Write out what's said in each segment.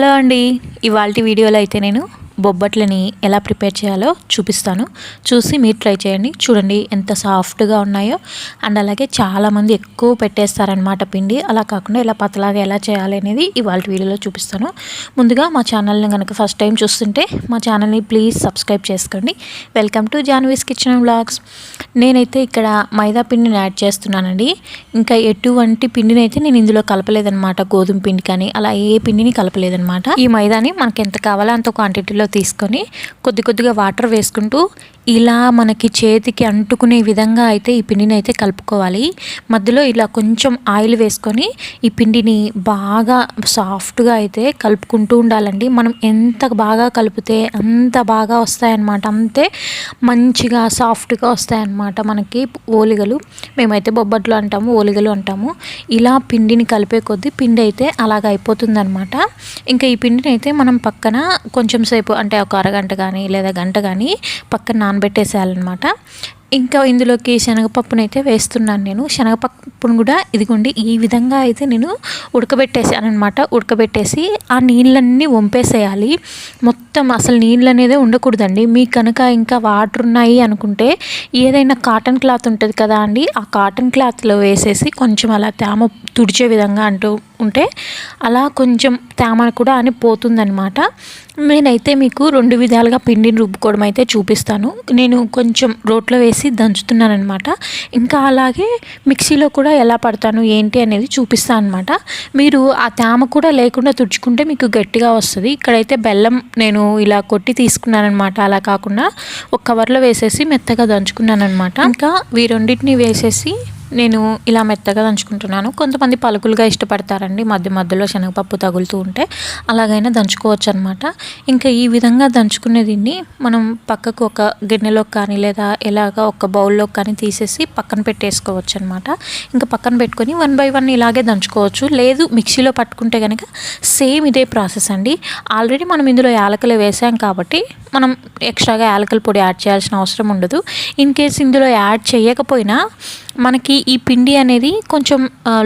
Hello అండి ఇవాళ వీడియోలో అయితే నేను బొబ్బట్లని ఎలా ప్రిపేర్ చేయాలో చూపిస్తాను. చూసి మీరు ట్రై చేయండి. చూడండి ఎంత సాఫ్ట్గా ఉన్నాయో. అండ్ అలాగే చాలామంది ఎక్కువ పెట్టేస్తారనమాట పిండి. అలా కాకుండా ఇలా పతలాగా ఎలా చేయాలి అనేది ఇవాళ వీడియోలో చూపిస్తాను. ముందుగా మా ఛానల్ని కనుక ఫస్ట్ టైం చూస్తుంటే మా ఛానల్ని ప్లీజ్ సబ్స్క్రైబ్ చేసుకోండి. Welcome to Janvi's kitchen blogs నేనైతే ఇక్కడ మైదా పిండిని యాడ్ చేస్తున్నానండి. ఇంకా ఎటువంటి పిండిని అయితే నేను ఇందులో కలపలేదనమాట గోధుమ పిండి కానీ అలా ఏ పిండిని కలపలేదనమాట ఈ మైదాని మనకి ఎంత కావాలో అంత క్వాంటిటీలో తీసుకొని కొద్ది కొద్దిగా వాటర్ వేసుకుంటూ ఇలా మనకి చేతికి అంటుకునే విధంగా అయితే ఈ పిండిని అయితే కలుపుకోవాలి. మధ్యలో ఇలా కొంచెం ఆయిల్ వేసుకొని ఈ పిండిని బాగా సాఫ్ట్గా అయితే కలుపుకుంటూ ఉండాలండి. మనం ఎంత బాగా కలిపితే అంత బాగా వస్తాయన్నమాట. అంతే మంచిగా సాఫ్ట్గా వస్తాయన్నమాట మనకి ఓలిగలు. మేమైతే బొబ్బట్లు అంటాము ఓలిగలు అంటాము. ఇలా పిండిని కలిపే కొద్దీ పిండి అయితే అలాగ అయిపోతుందన్నమాట. ఇంకా ఈ పిండిని అయితే మనం పక్కన కొంచెం సేపు అంటే ఒక అరగంట కానీ లేదా గంట కానీ పక్కన నానబెట్టేసేయాలన్నమాట. ఇంకా ఇందులోకి శనగపప్పునైతే వేస్తున్నాను నేను. శనగపప్పును కూడా ఇదిగోండి ఈ విధంగా అయితే నేను ఉడకబెట్టేసాను అనమాట ఉడకబెట్టేసి ఆ నీళ్ళన్నీ వంపేసేయాలి. మొత్తం అసలు నీళ్ళు అనేది ఉండకూడదండి. మీకు కనుక ఇంకా వాటర్ ఉన్నాయి అనుకుంటే ఏదైనా కాటన్ క్లాత్ ఉంటుంది కదా అండి ఆ కాటన్ క్లాత్లో వేసేసి కొంచెం అలా తేమ తుడిచే విధంగా అంటూ ఉంటే అలా కొంచెం తేమ కూడా అని పోతుందనమాట నేనైతే మీకు రెండు విధాలుగా పిండిని రుబ్బుకోవడం అయితే చూపిస్తాను. నేను కొంచెం రోట్లో వేసి దంచుతున్నాను అనమాట ఇంకా అలాగే మిక్సీలో కూడా ఎలా పడతాను ఏంటి అనేది చూపిస్తాను అనమాట మీరు ఆ తేమ కూడా లేకుండా తుడుచుకుంటే మీకు గట్టిగా వస్తుంది. ఇక్కడైతే బెల్లం నేను ఇలా కొట్టి తీసుకున్నాను అనమాట అలా కాకుండా ఒక కవర్లో వేసేసి మెత్తగా దంచుకున్నాను అనమాట ఇంకా వీరెండింటిని వేసేసి నేను ఇలా మెత్తగా దంచుకుంటున్నాను. కొంతమంది పలుకులుగా ఇష్టపడతారండి. మధ్య మధ్యలో శనగపప్పు తగులుతూ ఉంటే అలాగైనా దంచుకోవచ్చు అనమాట ఇంకా ఈ విధంగా దంచుకునే దీన్ని మనం పక్కకు ఒక గిన్నెలోకి కానీ లేదా ఎలాగ ఒక బౌల్లోకి కానీ తీసేసి పక్కన పెట్టేసుకోవచ్చు అనమాట ఇంకా పక్కన పెట్టుకొని వన్ బై వన్ ఇలాగే దంచుకోవచ్చు. లేదు మిక్సీలో పట్టుకుంటే కనుక సేమ్ ఇదే ప్రాసెస్ అండి. ఆల్రెడీ మనం ఇందులో యాలకలు వేసాం కాబట్టి మనం ఎక్స్ట్రాగా యాలకల పొడి యాడ్ చేయాల్సిన అవసరం ఉండదు. ఇన్ కేస్ ఇందులో యాడ్ చేయకపోయినా మనకి ఈ పిండి అనేది కొంచెం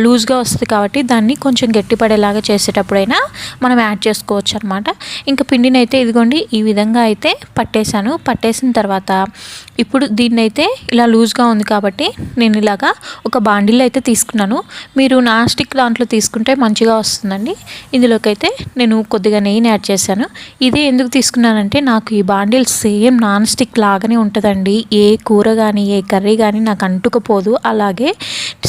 లూజ్గా వస్తుంది కాబట్టి దాన్ని కొంచెం గట్టిపడేలాగా చేసేటప్పుడైనా మనం యాడ్ చేసుకోవచ్చు అనమాట ఇంకా పిండిని అయితే ఇదిగోండి ఈ విధంగా అయితే పట్టేశాను. పట్టేసిన తర్వాత ఇప్పుడు దీన్ని అయితే ఇలా లూజ్గా ఉంది కాబట్టి నేను ఇలాగా ఒక బాండిల్ అయితే తీసుకున్నాను. మీరు నాన్ స్టిక్ దాంట్లో తీసుకుంటే మంచిగా వస్తుందండి. ఇందులోకి అయితే నేను కొద్దిగా నెయ్యిని యాడ్ చేశాను. ఇదే ఎందుకు తీసుకున్నానంటే నాకు ఈ బాండిల్ సేమ్ నాన్ స్టిక్ లాగానే ఉంటుందండి. ఏ కూర కానీ ఏ కర్రీ కానీ నాకు అంటుకపోదు. అలాగే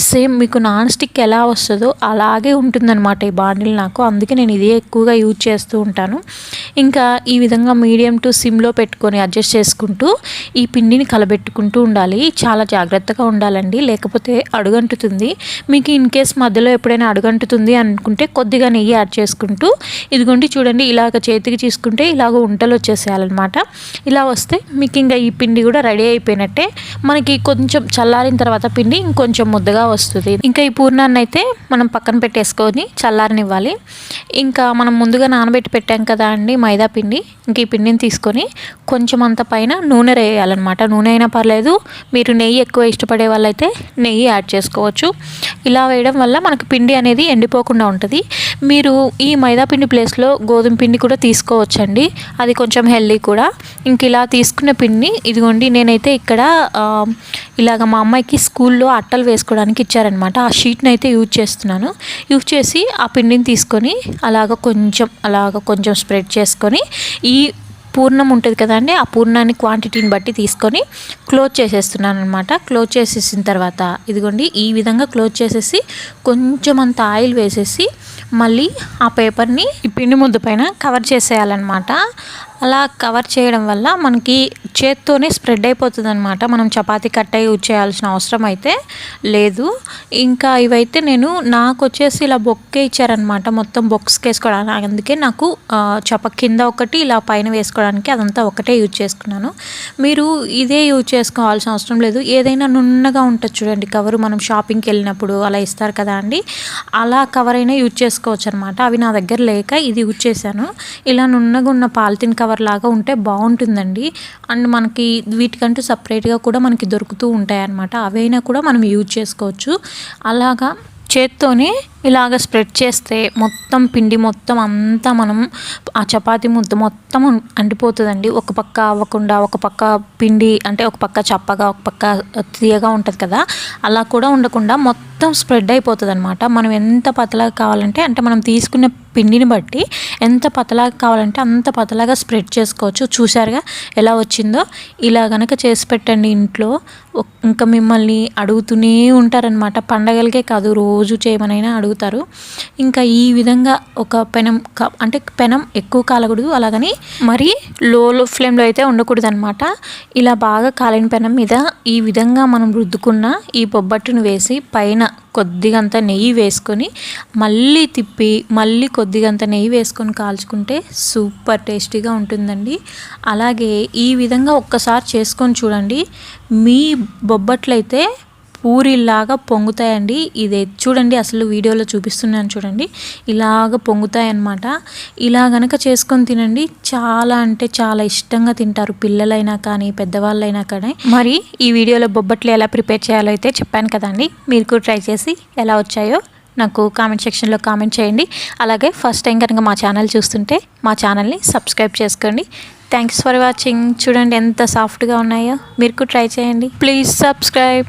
సేమ్ మీకు నాన్ స్టిక్ ఎలా వస్తుందో అలాగే ఉంటుందన్నమాట ఈ బాండిల్ నాకు. అందుకే నేను ఇదే ఎక్కువగా యూజ్ చేస్తూ ఉంటాను. ఇంకా ఈ విధంగా మీడియం టు సిమ్లో పెట్టుకొని అడ్జస్ట్ చేసుకుంటూ ఈ పిండిని కలబెట్టుకుంటూ ఉండాలి. చాలా జాగ్రత్తగా ఉండాలండి. లేకపోతే అడుగంటుతుంది. మీకు ఇన్ కేస్ మధ్యలో ఎప్పుడైనా అడుగంటుతుంది అనుకుంటే కొద్దిగా నెయ్యి యాడ్ చేసుకుంటూ ఇదిగోండి చూడండి ఇలాగ చేతికి తీసుకుంటే ఇలాగ ఉంటలు వచ్చేసేయాలన్నమాట. ఇలా వస్తే మీకు ఇంకా ఈ పిండి కూడా రెడీ అయిపోయినట్టే. మనకి కొంచెం చల్లారిన తర్వాత పిండి కొంచెం ముద్దగా వస్తుంది. ఇంకా ఈ పూర్ణాన్ని అయితే మనం పక్కన పెట్టేసుకొని చల్లారనివ్వాలి. ఇంకా మనం ముందుగా నానబెట్టి పెట్టాం కదా అండి మైదా పిండి. ఇంక ఈ పిండిని తీసుకొని కొంచెం అంత పైన నూనె వేయాలన్నమాట నూనె అయినా పర్లేదు. మీరు నెయ్యి ఎక్కువ ఇష్టపడే వాళ్ళైతే నెయ్యి యాడ్ చేసుకోవచ్చు. ఇలా వేయడం వల్ల మనకు పిండి అనేది ఎండిపోకుండా ఉంటుంది. మీరు ఈ మైదా పిండి ప్లేస్లో గోధుమ పిండి కూడా తీసుకోవచ్చండి. అది కొంచెం హెల్దీ కూడా. ఇంక ఇలా తీసుకున్న పిండిని ఇదిగోండి నేనైతే ఇక్కడ ఇలాగ మా అమ్మాయికి స్కూల్లో అట్ట బట్టలు వేసుకోవడానికి ఇచ్చారనమాట ఆ షీట్ని అయితే యూజ్ చేస్తున్నాను. యూజ్ చేసి ఆ పిండిని తీసుకొని అలాగ కొంచెం అలాగ కొంచెం స్ప్రెడ్ చేసుకొని ఈ పూర్ణం ఉంటుంది కదండి ఆ పూర్ణాన్ని క్వాంటిటీని బట్టి తీసుకొని క్లోజ్ చేసేస్తున్నాను అనమాట క్లోజ్ చేసేసిన తర్వాత ఇదిగోండి ఈ విధంగా క్లోజ్ చేసేసి కొంచెం అంత ఆయిల్ వేసేసి మళ్ళీ ఆ పేపర్ని ఈ పిండి ముద్ద పైన కవర్ చేసేయాలన్నమాట. అలా కవర్ చేయడం వల్ల మనకి చేత్తోనే స్ప్రెడ్ అయిపోతుంది అనమాట మనం చపాతీ కట్ట యూజ్ చేయాల్సిన అవసరం అయితే లేదు. ఇంకా ఇవైతే నేను నాకు వచ్చేసి ఇలా బొక్కే ఇచ్చారనమాట మొత్తం బొక్స్కి వేసుకోవడానికి. అందుకే నాకు చప కింద ఒకటి ఇలా పైన వేసుకోవడానికి అదంతా ఒకటే యూజ్ చేసుకున్నాను. మీరు ఇదే యూజ్ చేసుకోవాల్సిన అవసరం లేదు. ఏదైనా నున్నగా ఉంటుంది చూడండి. కవరు మనం షాపింగ్కి వెళ్ళినప్పుడు అలా ఇస్తారు కదా అండి. అలా కవర్ అయినా యూజ్ చేసుకోవచ్చు అనమాట అవి నా దగ్గర లేక ఇది యూజ్ చేశాను. ఇలా నున్నగా ఉన్న పాలిథిన్ కవర్ లాగా ఉంటే బాగుంటుందండి. అండ్ మనకి వీటికంటూ సపరేట్గా కూడా మనకి దొరుకుతూ ఉంటాయి అన్నమాట అవైనా కూడా మనం యూజ్ చేసుకోవచ్చు. అలాగా చేత్తోనే ఇలాగ స్ప్రెడ్ చేస్తే మొత్తం పిండి మొత్తం అంతా మనం ఆ చపాతీ ముద్ద మొత్తం అంటిపోతుందండి. ఒక పక్క అవ్వకుండా ఒక పక్క పిండి అంటే ఒక పక్క చప్పగా ఒక పక్క తీయగా ఉంటుంది కదా? అలా కూడా ఉండకుండా మొత్తం మొత్తం స్ప్రెడ్ అయిపోతుంది అనమాట మనం ఎంత పతలాగా కావాలంటే అంటే మనం తీసుకునే పిండిని బట్టి ఎంత పతలాగా కావాలంటే అంత పతలాగా స్ప్రెడ్ చేసుకోవచ్చు. చూసారుగా ఎలా వచ్చిందో? ఇలా కనుక చేసి పెట్టండి ఇంట్లో. ఇంకా మిమ్మల్ని అడుగుతూనే ఉంటారనమాట పండగలకే కాదు రోజు చేయమనైనా అడుగుతారు. ఇంకా ఈ విధంగా ఒక పెనం క- అంటే పెనం ఎక్కువ కాలకూడదు. అలాగని మరి లో ఫ్లేమ్లో అయితే ఉండకూడదు అనమాట ఇలా బాగా కాలిన పెనం మీద ఈ విధంగా మనం రుద్దుకున్న ఈ బొబ్బట్టును వేసి పైన కొద్దిగంత నెయ్యి వేసుకొని మళ్ళీ తిప్పి మళ్ళీ కొద్దిగంత నెయ్యి వేసుకొని కాల్చుకుంటే సూపర్ టేస్టీగా ఉంటుందండి. అలాగే ఈ విధంగా ఒక్కసారి చేసుకొని చూడండి. మీ బొబ్బట్లయితే పూరిలాగా పొంగుతాయండి. ఇది చూడండి అసలు వీడియోలో చూపిస్తున్నాను చూడండి. ఇలాగ పొంగుతాయన్నమాట. ఇలా గనక చేసుకొని తినండి. చాలా అంటే చాలా ఇష్టంగా తింటారు పిల్లలైనా కానీ పెద్దవాళ్ళైనా కానీ. మరి ఈ వీడియోలో బొబ్బట్లు ఎలా ప్రిపేర్ చేయాలో అయితే చెప్పాను కదండి. మీరు కూడా ట్రై చేసి ఎలా వచ్చాయో నాకు కామెంట్ సెక్షన్లో కామెంట్ చేయండి. అలాగే ఫస్ట్ టైం కనుక మా ఛానల్ చూస్తుంటే మా ఛానల్ని సబ్స్క్రైబ్ చేసుకోండి. Thanks for watching. చూడండి ఎంత సాఫ్ట్గా ఉన్నాయో. మీరు కూడా ట్రై చేయండి. Please subscribe.